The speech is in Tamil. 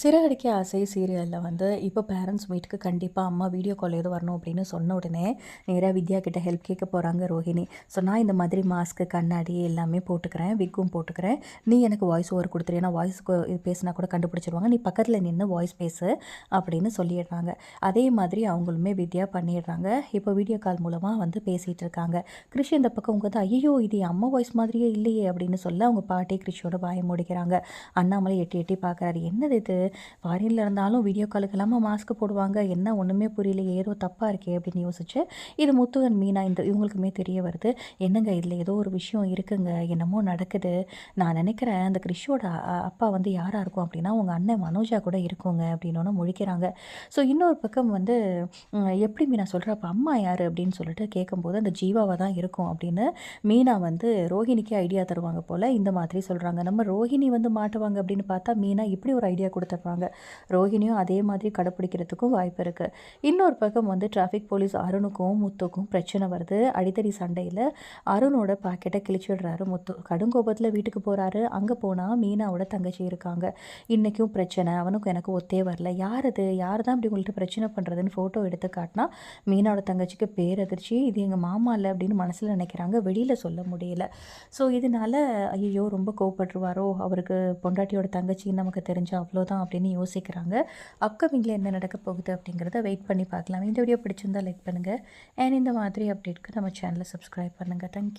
சிறகடிக்க ஆசை சீரியலில் வந்து இப்போ பேரண்ட்ஸ் மீட்டுக்கு கண்டிப்பாக அம்மா வீடியோ கால் எதுவும் வரணும் அப்படின்னு சொன்ன உடனே நேராக வித்யா கிட்ட ஹெல்ப் கேட்க போகிறாங்க ரோஹிணி. ஸோ நான் இந்த மாதிரி மாஸ்க்கு கண்ணாடி எல்லாமே போட்டுக்கிறேன் விக்கும் போட்டுக்கிறேன். நீ எனக்கு வாய்ஸ் ஓவர் கொடுத்துரு. ஏன்னா வாய்ஸ் பேசினா கூட கண்டுபிடிச்சிருவாங்க. நீ பக்கத்தில் நின்று வாய்ஸ் பேசு அப்படின்னு சொல்லிடுறாங்க. அதே மாதிரி அவங்களுமே வித்யா பண்ணிடுறாங்க. இப்போ வீடியோ கால் மூலமாக வந்து பேசிகிட்டு இருக்காங்க. கிருஷி இந்த பக்கம் உங்கள் தான் ஐயோ இது அம்மா வாய்ஸ் மாதிரியே இல்லையே அப்படின்னு சொல்ல அவங்க பாட்டி கிருஷியோட வாயை முடிக்கிறாங்க. அண்ணாமலை எட்டி எட்டி பார்க்குறாரு. என்னது இது? ஃபாரினில் இருந்தாலும் வீடியோ காலுக்கு இல்லாமல் மாஸ்க் போடுவாங்க. என்ன ஒன்றுமே புரியல ஏதோ தப்பாக இருக்கே அப்படின்னு யோசிச்சு இது முத்துவன் மீனா இந்த இவங்களுக்குமே தெரிய வருது. என்னங்க இதில் ஏதோ ஒரு விஷயம் இருக்குங்க? என்னமோ நடக்குது. நான் நினைக்கிறேன் அந்த கிறிஷோட அப்பா வந்து யாராக இருக்கும் அப்படின்னா உங்கள் அண்ணன் மனோஜா கூட இருக்குங்க அப்படின்னு முழிக்கிறாங்க. ஸோ இன்னொரு பக்கம் வந்து எப்படி மீனா சொல்கிற அப்போ அம்மா யார் அப்படின்னு சொல்லிட்டு கேட்கும்போது அந்த ஜீவாவாக தான் இருக்கும் அப்படின்னு மீனா வந்து ரோஹிணிக்கு ஐடியா தருவாங்க போல் இந்த மாதிரி சொல்கிறாங்க நம்ம ரோஹிணி வந்து மாட்டுவாங்க அப்படின்னு பார்த்தா மீனா இப்படி ஒரு ஐடியா கொடுத்து கொடுத்துட்றாங்க ரோஹிணியும் அதே மாதிரி கடைப்பிடிக்கிறதுக்கும் வாய்ப்பு இருக்குது இன்னொரு பக்கம் வந்து டிராஃபிக் போலீஸ் அருணுக்கும் முத்துக்கும் பிரச்சனை வருது. அடித்தடி சண்டையில் அருணோட பாக்கெட்டை கிழிச்சிடுறாரு முத்து. கடுங்கோபத்தில் வீட்டுக்கு போகிறாரு அங்கே போனால் மீனாவோட தங்கச்சி இருக்காங்க. இன்றைக்கும் பிரச்சனை. அவனுக்கும் எனக்கு ஒத்தே வரல. யார் அது? யார் தான் இப்படி உங்கள்கிட்ட பிரச்சனை பண்ணுறதுன்னு ஃபோட்டோ எடுத்து காட்டினா மீனாவோட தங்கச்சிக்கு பேரதிர்ச்சி. இது எங்கள் மாமா இல்லை அப்படின்னு மனசில் நினைக்கிறாங்க. வெளியில் சொல்ல முடியல. ஸோ இதனால் ஐயோ ரொம்ப கோவப்பட்டுருவாரோ? அவருக்கு பொண்டாட்டியோட தங்கச்சி நமக்கு தெரிஞ்சால் அவ்வளோதான் அப்படின்னு யோசிக்கிறாங்க. அப்கமிங்கில் என்ன நடக்க போகுது அப்படிங்கிறத வெயிட் பண்ணி பார்க்கலாம். இந்த வீடியோ பிடிச்சிருந்தால் லைக் பண்ணுங்கள் அண்ட் இந்த மாதிரி அப்டேட்க்கு நம்ம சேனலை சப்ஸ்கிரைப் பண்ணுங்கள் தேங்க்யூ